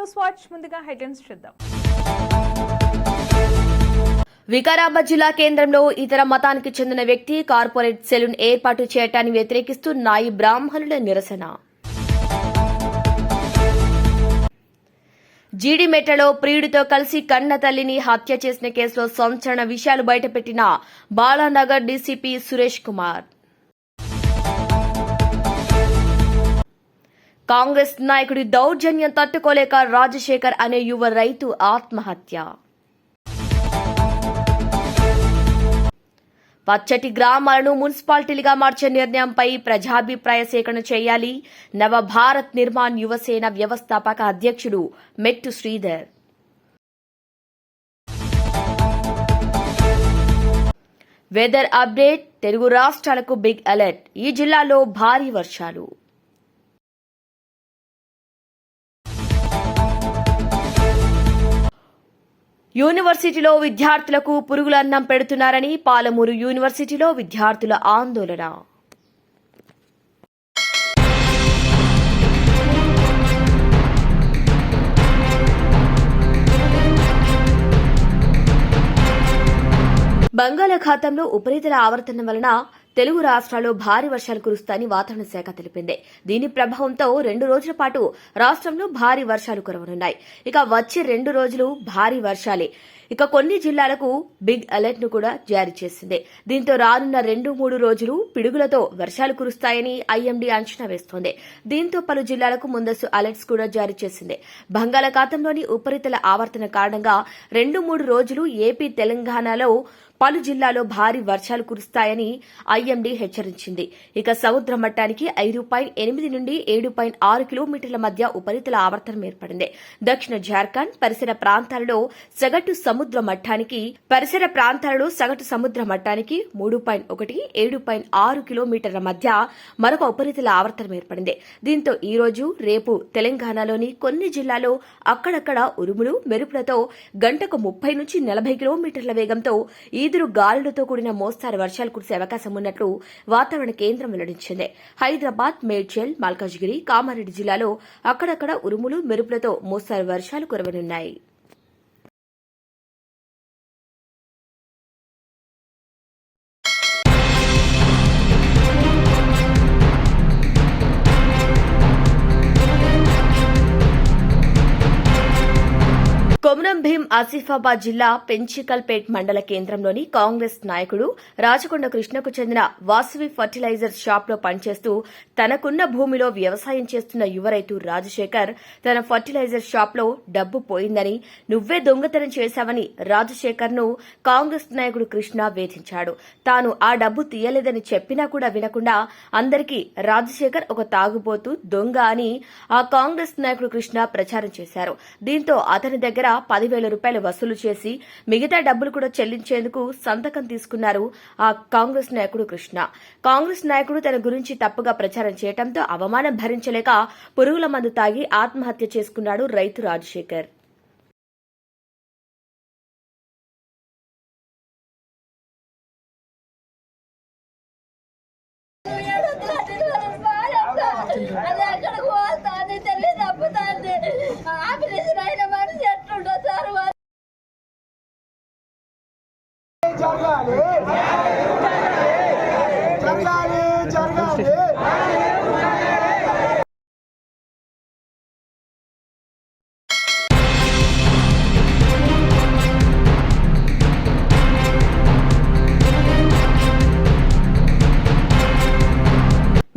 News watch ముందుగా headlines చూద్దాం. వికారాబాద్ జిల్లా కేంద్రంలో ఇతర మతానికి చెందిన వ్యక్తి కార్పొరేట్ సెలూన్ ఏర్పాటు చేయటాన్ని వ్యతిరేకిస్తూ నాయి బ్రాహ్మణుల నిరసన. జీడిమెట్లలో ప్రియుడితో కలిసి కన్న తల్లిని హత్య చేసిన కేసులో సంచలన విషయాలు బయటపెట్టిన బాలానగర్ డీసీపీ సురేష్ కుమార్. కాంగ్రెస్ నాయకుడి దౌర్జన్యం తట్టుకోలేక రాజశేఖర్ అనే యువ రైతు ఆత్మహత్య. పచ్చటి గ్రామాలను మున్సిపాలిటీలుగా మార్చే నిర్ణయంపై ప్రజాభిప్రాయ సేకరణ చేయాలి. నవభారత్ నిర్మాణ్ యువసేన వ్యవస్థాపక అధ్యక్షుడు మెట్టు శ్రీధర్. వెదర్ అప్డేట్ తెలుగు రాష్ట్రాలకు బిగ్ అలర్ట్. ఈ జిల్లాలో భారీ వర్షాలు. యూనివర్సిటీలో విద్యార్థులకు పురుగుల అన్నం పెడుతున్నారని పాలమూరు యూనివర్సిటీలో విద్యార్థుల ఆందోళన. బంగాళాఖాతంలో ఉపరితల ఆవర్తనం వలన తెలుగు రాష్ట్రాల్లో భారీ వర్షాలు కురుస్తాయని వాతావరణ శాఖ తెలిపింది. దీని ప్రభావంతో రెండు రోజుల పాటు రాష్ట్రంలో భారీ వర్షాలు కురవనున్నాయి. ఇక వచ్చే రెండు రోజులు భారీ వర్షాలే. ఇక కొన్ని జిల్లాలకు బిగ్ అలర్ట్ను కూడా జారీ చేసింది. దీంతో రానున్న రెండు మూడు రోజులు పిడుగులతో వర్షాలు కురుస్తాయని ఐఎండీ అంచనా వేస్తోంది. దీంతో పలు జిల్లాలకు ముందస్తు అలర్ట్స్ కూడా జారీ చేసింది. బంగాళాఖాతంలోని ఉపరితల ఆవర్తన కారణంగా రెండు మూడు రోజులు ఏపీ తెలంగాణలో పలు జిల్లాలో భారీ వర్షాలు కురుస్తాయని ఐఎండీ హెచ్చరించింది. ఇక సముద్ర మట్టానికి ఐదు పాయింట్ ఎనిమిది నుండి ఏడు పాయింట్ ఆరు కిలోమీటర్ల మధ్య ఉపరితల ఆవర్తనం ఏర్పడింది. దక్షిణ జార్ఖండ్ పరిసర ప్రాంతాలలో సగటు సముద్ర మట్టానికి పరిసర ప్రాంతాలలో సగటు సముద్ర మట్టానికి మూడు పాయింట్ ఒకటి ఏడు పాయింట్ ఆరు కిలోమీటర్ల మధ్య మరొక ఉపరితల ఆవర్తనం ఏర్పడింది. దీంతో ఈ రోజు రేపు తెలంగాణలోని కొన్ని జిల్లాల్లో అక్కడక్కడ ఉరుములు మెరుపులతో గంటకు ముప్పై నుంచి నలభై కిలోమీటర్ల వేగంతో ఈ ఈదురు గాలులతో కూడిన మోస్తారు వర్షాలు కురిసే అవకాశం ఉన్నట్లు వాతావరణ కేంద్రం వెల్లడించింది. హైదరాబాద్ మేడ్చల్ మల్కాజ్గిరి కామారెడ్డి జిల్లాలో అక్కడక్కడ ఉరుములు మెరుపులతో మోస్తారు వర్షాలు కురవనున్నాయి. ఆసిఫాబాద్ జిల్లా పెంచికల్పేట్ మండల కేంద్రంలోని కాంగ్రెస్ నాయకుడు రాచకొండ కృష్ణకు చెందిన వాసవి ఫర్టిలైజర్ షాప్లో పనిచేస్తూ తనకున్న భూమిలో వ్యవసాయం చేస్తున్న యువ రైతు రాజశేఖర్ తన ఫర్టిలైజర్ షాప్లో డబ్బు పోయిందని నువ్వే దొంగతనం చేశావని రాజశేఖర్ను కాంగ్రెస్ నాయకుడు కృష్ణ వేధించాడు. తాను ఆ డబ్బు తీయలేదని చెప్పినా కూడా వినకుండా అందరికీ రాజశేఖర్ ఒక తాగుబోతూ దొంగ అని ఆ కాంగ్రెస్ నాయకుడు కృష్ణ ప్రచారం చేశారు. దీంతో అతని దగ్గర పదివేల రూపాయలు వసూలు చేసి మిగతా డబ్బులు కూడా చెల్లించేందుకు సంతకం తీసుకున్నారు ఆ కాంగ్రెస్ నాయకుడు కృష్ణ. కాంగ్రెస్ నాయకుడు తన గురించి తప్పుగా ప్రచారం చేయడంతో అవమానం భరించలేక పురుగుల మందు తాగి ఆత్మహత్య చేసుకున్నాడు రైతు రాజశేఖర్.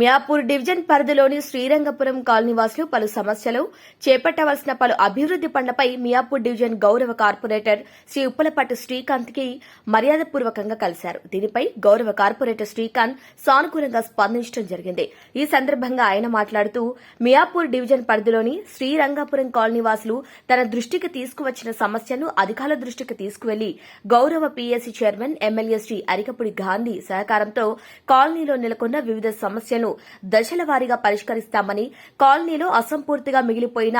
మియాపూర్ డివిజన్ పరిధిలోని శ్రీరంగపురం కాలనీవాసులు పలు సమస్యలు చేపట్టవలసిన పలు అభివృద్ది పనులపై మియాపూర్ డివిజన్ గౌరవ కార్పొరేటర్ శ్రీ ఉప్పలపట్టు శ్రీకాంత్కి మర్యాదపూర్వకంగా కలిశారు. దీనిపై గౌరవ కార్పొరేటర్ శ్రీకాంత్ సానుకూలంగా స్పందించడం జరిగింది. ఈ సందర్భంగా ఆయన మాట్లాడుతూ మియాపూర్ డివిజన్ పరిధిలోని శ్రీరంగపురం కాలనీవాసులు తన దృష్టికి తీసుకువచ్చిన సమస్యను అధికారుల దృష్టికి తీసుకువెళ్ళి గౌరవ PSC chairman MLA Shri Arikapudi Gandhi సహకారంతో కాలనీలో నెలకొన్న వివిధ సమస్యలను దశల వారీగా పరిష్కరిస్తామని కాలనీలో అసంపూర్తిగా మిగిలిపోయిన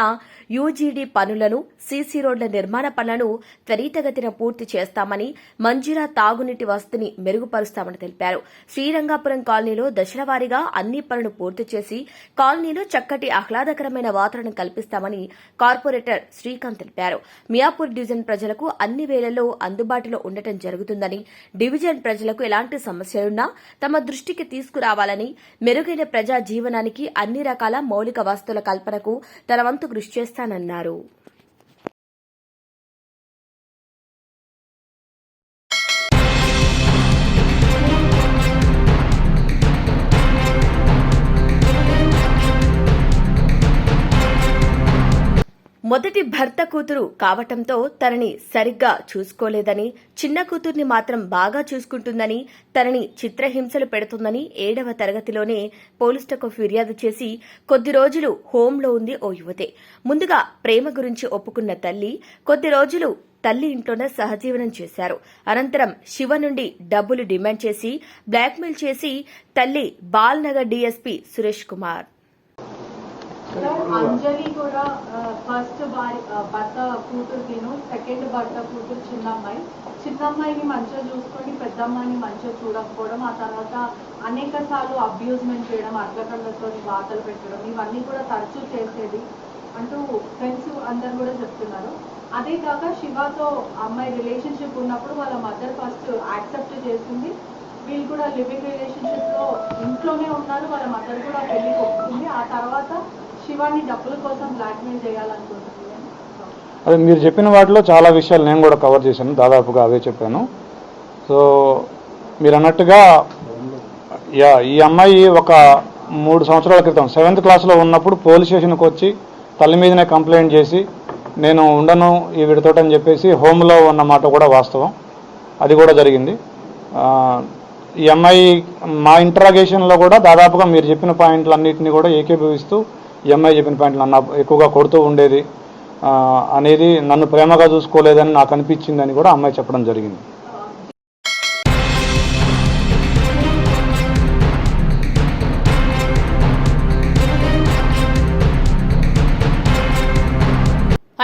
యూజీడీ పనులను సీసీ రోడ్ల నిర్మాణ పనులను త్వరితగతిన పూర్తి చేస్తామని మంజీరా తాగునీటి వసతిని మెరుగుపరుస్తామని తెలిపారు. శ్రీరంగాపురం కాలనీలో దశల వారీగా అన్ని పనులు పూర్తి చేసి కాలనీలో చక్కటి ఆహ్లాదకరమైన వాతావరణం కల్పిస్తామని కార్పొరేటర్ శ్రీకాంత్ తెలిపారు. మియాపూర్ డివిజన్ ప్రజలకు అన్ని వేళల్లో అందుబాటులో ఉండటం జరుగుతుందని డివిజన్ ప్రజలకు ఎలాంటి సమస్యలున్నా తమ దృష్టికి తీసుకురావాలని మెరుగైన ప్రజా జీవనానికి అన్ని రకాల మౌలిక వసతుల కల్పనకు తన వంతు కృషి చేస్తానన్నారు. మొదటి భర్త కూతురు కావటంతో తనని సరిగ్గా చూసుకోలేదని చిన్న కూతుర్ని మాత్రం బాగా చూసుకుంటుందని తనని చిత్రహింసలు పెడుతుందని ఏడవ తరగతిలోనే పోలీసులకు ఫిర్యాదు చేసి కొద్ది రోజులు హోంలో ఉంది ఓ యువతే. ముందుగా ప్రేమ గురించి ఒప్పుకున్న తల్లి కొద్ది రోజులు తల్లి ఇంట్లోనే సహజీవనం చేశారు. అనంతరం శివ నుండి డబ్బులు డిమాండ్ చేసి బ్లాక్మెయిల్ చేసి తల్లి బాల్నగర్ డీఎస్పీ సురేష్ కుమార్. అంజలి కూడా ఫస్ట్ భర్త కూతురు తిను సెకండ్ భర్త కూతురు చిన్న అమ్మాయి చిన్న అమ్మాయిని మంచిగా చూసుకొని పెద్ద అమ్మాయిని మంచిగా చూడకపోవడం ఆ తర్వాత అనేక సార్లు అబ్యూజ్మెంట్ చేయడం అడ్లకళ్ళతో వార్తలు పెట్టడం ఇవన్నీ కూడా తరచూ చేసేది అంటూ ఫ్రెండ్స్ అందరు కూడా చెప్తున్నారు. అదే కాక శివతో అమ్మాయి రిలేషన్షిప్ ఉన్నప్పుడు వాళ్ళ మదర్ ఫస్ట్ యాక్సెప్ట్ చేసింది వీళ్ళు కూడా లివింగ్ రిలేషన్షిప్లో ఇంట్లోనే ఉన్నారు వాళ్ళ మదర్ కూడా పెళ్ళి వస్తుంది ఆ తర్వాత అది అదే మీరు చెప్పిన వాటిలో చాలా విషయాలు నేను కూడా కవర్ చేశాను దాదాపుగా అవే చెప్పాను. సో మీరు అన్నట్టుగా యా ఈ అమ్మాయి ఒక మూడు సంవత్సరాల క్రితం సెవెంత్ క్లాస్లో ఉన్నప్పుడు పోలీస్ స్టేషన్కి వచ్చి తల్లి మీదనే కంప్లైంట్ చేసి నేను ఉండను ఈ విడతోటని చెప్పేసి హోమ్లో ఉన్న మాట కూడా వాస్తవం. అది కూడా జరిగింది. ఈ అమ్మాయి మా ఇంటరాగేషన్లో కూడా దాదాపుగా మీరు చెప్పిన పాయింట్లన్నింటినీ కూడా ఏకీభవిస్తూ ఎంఐ చెప్పిన పాయింట్లు నన్ను ఎక్కువగా కొడుతూ ఉండేది. అనేది నన్ను ప్రేమగా చూసుకోలేదని నాకు అనిపించిందని కూడా అమ్మాయి చెప్పడం జరిగింది.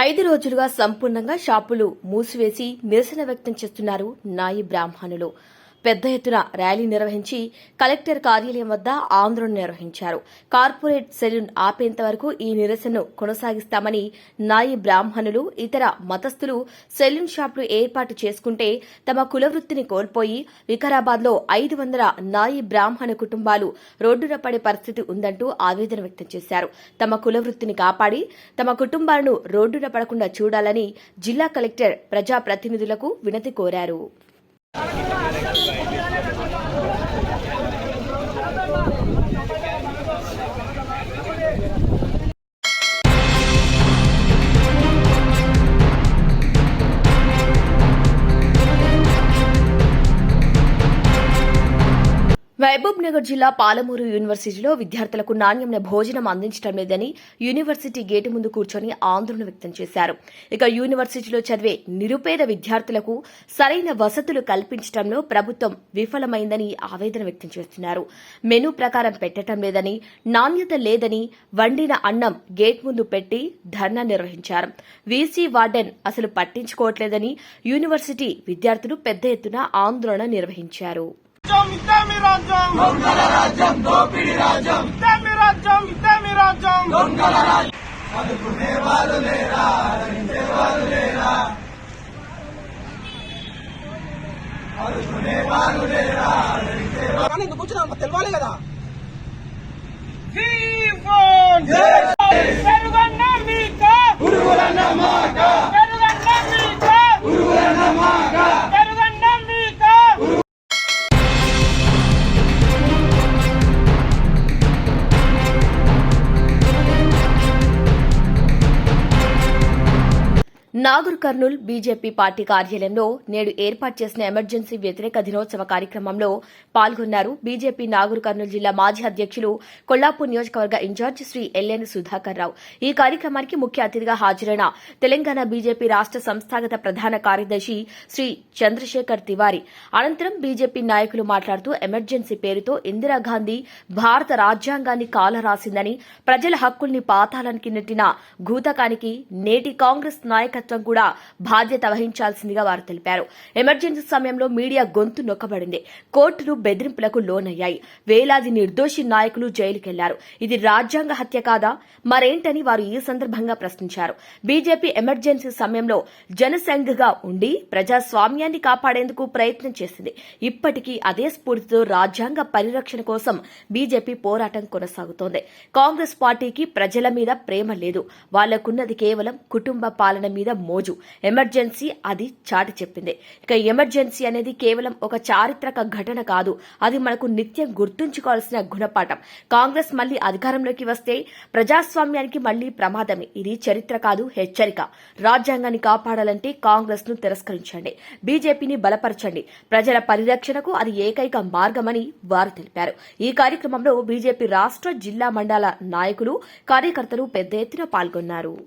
ఐదు రోజులుగా సంపూర్ణంగా షాపులు మూసివేసి నిరసన వ్యక్తం చేస్తున్నారు నాయి బ్రాహ్మణులు. పెద్ద ఎత్తున ర్యాలీ నిర్వహించి కలెక్టర్ కార్యాలయం వద్ద ఆందోళన నిర్వహించారు. కార్పొరేట్ సెలూన్ ఆపేంత వరకు ఈ నిరసనను కొనసాగిస్తామని నాయి బ్రాహ్మణులు ఇతర మతస్థులు సెలూన్ షాపులు ఏర్పాటు చేసుకుంటే తమ కులవృత్తిని కోల్పోయి వికారాబాద్లో ఐదు వందల నాయి బ్రాహ్మణ కుటుంబాలు రోడ్డున పడే పరిస్థితి ఉందంటూ ఆవేదన వ్యక్తం చేశారు. తమ కులవృత్తిని కాపాడి తమ కుటుంబాలను రోడ్డున పడకుండా చూడాలని జిల్లా కలెక్టర్ ప్రజాప్రతినిధులకు వినతి కోరారు. మహబూబ్ నగర్ జిల్లా పాలమూరు యూనివర్సిటీలో విద్యార్థులకు నాణ్యమైన భోజనం అందించడం లేదని యూనివర్సిటీ గేటు ముందు కూర్చొని ఆందోళన వ్యక్తం చేశారు. ఇక యూనివర్సిటీలో చదివే నిరుపేద విద్యార్థులకు సరైన వసతులు కల్పించడంలో ప్రభుత్వం విఫలమైందని ఆవేదన వ్యక్తం చేస్తున్నారు. మెనూ ప్రకారం పెట్టడం లేదని నాణ్యత లేదని వండిన అన్నం గేట్ ముందు పెట్టి ధర్నా నిర్వహించారు. వీసీ వార్డెన్ అసలు పట్టించుకోవట్లేదని యూనివర్సిటీ విద్యార్థులు పెద్ద ఎత్తున ఆందోళన నిర్వహించారు. రాజ్యం ఇదేమి రాజ్యం? దొంగల రాజ్యం దోపిడి రాజ్యం. ఇదేమి రాజ్యం ఇదేమి రాజ్యం? దొంగల రాజ్యం. అదుకునే వాళ్ళు లేరా? అదరించే వాళ్ళు లేరా? అదుకునే వాళ్ళు లేరా? తెలవాలి కదా. పెరుగన్న మీక పురుగులన్న మాట నాగర్ కర్నూల్ బీజేపీ పార్టీ కార్యాలయంలో నేడు ఏర్పాటు చేసిన ఎమర్జెన్సీ వ్యతిరేక దినోత్సవ కార్యక్రమంలో పాల్గొన్నారు. బీజేపీ నాగర్ కర్నూలు జిల్లా మాజీ అధ్యక్షులు కొల్లాపూర్ నియోజకవర్గ in charge Shri L N Sudhakar Rao. ఈ కార్యక్రమానికి ముఖ్య అతిథిగా హాజరైన తెలంగాణ బీజేపీ రాష్ట సంస్థాగత ప్రధాన కార్యదర్శి శ్రీ చంద్రశేఖర్ తివారీ. అనంతరం బీజేపీ నాయకులు మాట్లాడుతూ ఎమర్జెన్సీ పేరుతో ఇందిరాగాంధీ భారత రాజ్యాంగాన్ని కాలరాసిందని ప్రజల హక్కుల్ని పాతాళానికి నెట్టిన ఘూతకానికి నేటి కాంగ్రెస్ నాయకత్వం కూడా బాధ్యత వహించాల్సిందిగా వారు తెలిపారు. ఎమర్జెన్సీ సమయంలో మీడియా గొంతు నొక్కబడింది. కోర్టులు బెదిరింపులకు లోనయ్యాయి. వేలాది నిర్దోషి నాయకులు జైలుకెళ్ళారు. ఇది రాజ్యాంగ హత్య కాదా? మరేంటని వారు ఈ సందర్భంగా ప్రశ్నించారు. బీజేపీ ఎమర్జెన్సీ సమయంలో జనసంఘ్గా ఉండి ప్రజాస్వామ్యాన్ని కాపాడేందుకు ప్రయత్నం చేసింది. ఇప్పటికీ అదే స్ఫూర్తితో రాజ్యాంగ పరిరక్షణ కోసం బీజేపీ పోరాటం కొనసాగుతోంది. కాంగ్రెస్ పార్టీకి ప్రజల మీద ప్రేమ లేదు. వాళ్ళకున్నది కేవలం కుటుంబ పాలన మీద మోజు. ఎమర్జెన్సీ అది చాటి చెప్పింది. ఇక ఎమర్జెన్సీ అనేది కేవలం ఒక చారిత్రక ఘటన కాదు. అది మనకు నిత్యం గుర్తుంచుకోవాల్సిన గుణపాఠం. కాంగ్రెస్ మళ్ళీ అధికారంలోకి వస్తే ప్రజాస్వామ్యానికి మళ్ళీ ప్రమాదమే. ఇది చరిత్ర కాదు హెచ్చరిక. రాజ్యాంగాన్ని కాపాడాలంటే కాంగ్రెస్ను తిరస్కరించండి. బీజేపీని బలపరచండి. ప్రజల పరిరక్షణకు అది ఏకైక మార్గమని వారు తెలిపారు. ఈ కార్యక్రమంలో బీజేపీ రాష్ట్ర జిల్లా మండల నాయకులు కార్యకర్తలు పెద్ద ఎత్తున పాల్గొన్నారు.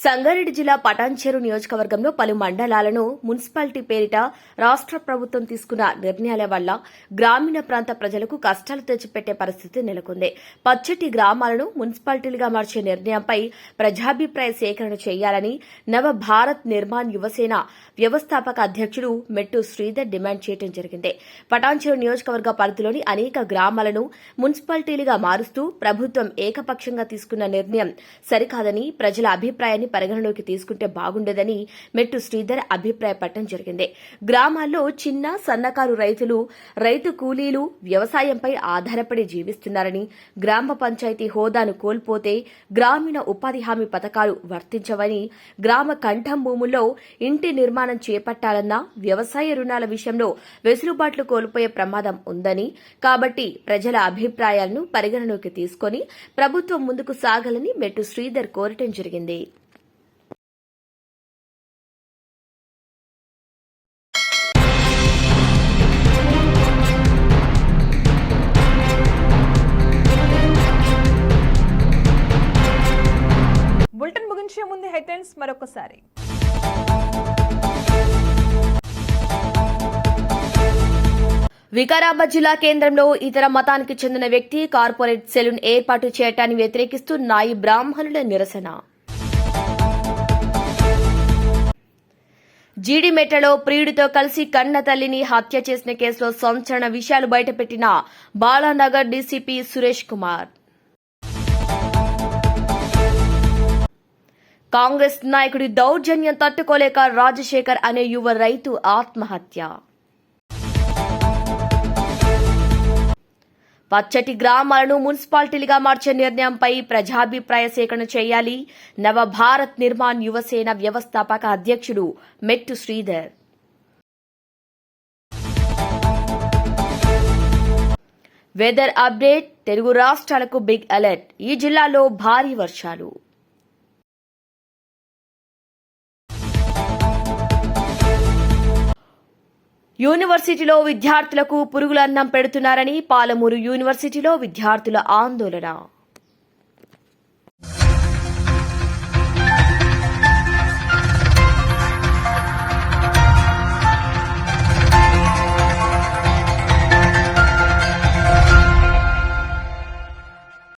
సంగారెడ్డి జిల్లా పటాన్చెరు నియోజకవర్గంలో పలు మండలాలను మున్సిపాలిటీ పేరిట రాష్ట్ర ప్రభుత్వం తీసుకున్న నిర్ణయాల వల్ల గ్రామీణ ప్రాంత ప్రజలకు కష్టాలు తెచ్చిపెట్టే పరిస్థితి నెలకొంది. పచ్చటి గ్రామాలను మున్సిపాలిటీలుగా మార్చే నిర్ణయంపై ప్రజాభిప్రాయ సేకరణ చేయాలని నవ భారత్ నిర్మాణ్ యువసేన వ్యవస్థాపక అధ్యక్షుడు మెట్టు శ్రీధర్ డిమాండ్ చేయడం జరిగింది. పటాన్చేరు నియోజకవర్గ పరిధిలోని అనేక గ్రామాలను మున్సిపాలిటీలుగా మారుస్తూ ప్రభుత్వం ఏకపక్షంగా తీసుకున్న నిర్ణయం సరికాదని ప్రజల అభిప్రాయాన్ని పరిగణలోకి తీసుకుంటే బాగుండేదని మెట్టు శ్రీధర్ అభిప్రాయపడటం జరిగింది. గ్రామాల్లో చిన్న సన్నకారు రైతులు రైతు కూలీలు వ్యవసాయంపై ఆధారపడి జీవిస్తున్నారని గ్రామ పంచాయతీ హోదాను కోల్పోతే గ్రామీణ ఉపాధి హామీ పథకాలు వర్తించవని గ్రామ కంఠం భూముల్లో ఇంటి నిర్మాణం చేపట్టాలన్నా వ్యవసాయ రుణాల విషయంలో వెసులుబాట్లు కోల్పోయే ప్రమాదం ఉందని కాబట్టి ప్రజల అభిప్రాయాలను పరిగణలోకి తీసుకొని ప్రభుత్వం ముందుకు సాగాలని మెట్టు శ్రీధర్ కోరటం జరిగింది. మరొకసారి. వికారాబాద్ జిల్లా కేంద్రంలో ఇతర మతానికి చెందిన వ్యక్తి కార్పొరేట్ సెలూన్ ఏర్పాటు చేయటాన్ని వ్యతిరేకిస్తూ నాయి బ్రాహ్మణుల నిరసన. జీడిమెట్టలో ప్రియుడితో కలిసి కన్న తల్లిని హత్య చేసిన కేసులో సంచలన విషయాలు బయటపెట్టిన బాలానగర్ డీసీపీ సురేష్ కుమార్. కాంగ్రెస్ నాయకుడి దౌర్జన్యం తట్టుకోలేక రాజశేఖర్ అనే యువ రైతు ఆత్మహత్య. పచ్చటి గ్రామాలను మున్సిపాలిటీలుగా మార్చే నిర్ణయంపై ప్రజాభిప్రాయ సేకరణ చేయాలి. నవభారత్ నిర్మాణ్ యువసేన వ్యవస్థాపక అధ్యక్షుడు మెట్టు శ్రీధర్. వెదర్ అప్డేట్ తెలుగు రాష్ట్రాలకు బిగ్ అలర్ట్. ఈ జిల్లాలో భారీ వర్షాలు. యూనివర్సిటీలో విద్యార్థులకు పురుగులందం పెడుతున్నారని పాలమూరు యూనివర్సిటీలో విద్యార్థుల ఆందోళన.